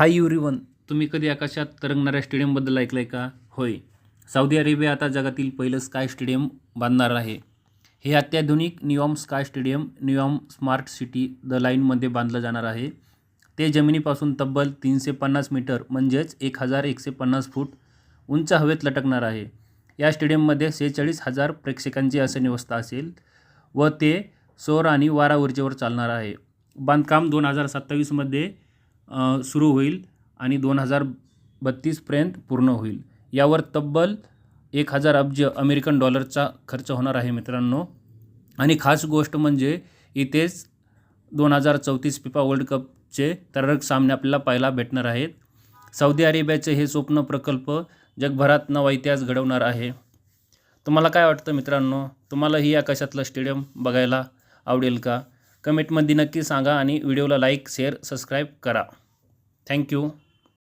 हाय one तुम्ही कधी आकाशात तरंगणाऱ्या स्टेडियमबद्दल ऐकलं आहे का? होय. सौदी अरेबिया आता जगातील पहिलं स्काय स्टेडियम बांधणार आहे. हे अत्याधुनिक Neom sky stadium Neom smart city the लाईनमध्ये बांधलं जाणार आहे. ते जमिनीपासून तब्बल तीनशे पन्नास मीटर म्हणजेच एक हजार एकशे पन्नास फूट उंच हवेत लटकणार आहे. या स्टेडियममध्ये सेहेचाळीस हजार प्रेक्षकांची असं व्यवस्था असेल व ते सौर आणि वारा ऊर्जेवर चालणार आहे. बांधकाम दोन हजार सत्तावीसमध्ये सुरू होईल आणि दोन हजार बत्तीसपर्यंत पूर्ण होईल. यावर तब्बल एक हजार अब्ज अमेरिकन डॉलरचा खर्च होणार आहे मित्रांनो. आणि खास गोष्ट म्हणजे इथेच दोन हजार चौतीस फिफा वर्ल्ड कपचे तररक सामने आपल्याला पाहायला भेटणार आहेत. सौदी अरेबियाचे हे स्वप्न प्रकल्प जगभरात नवा इतिहास घडवणार आहे. तुम्हाला काय वाटतं मित्रांनो? तुम्हाला ही आकाशातलं स्टेडियम बघायला आवडेल का? कमेंटमध्ये नक्की सांगा आणि व्हिडिओला लाईक शेअर सबस्क्राईब करा. Thank you.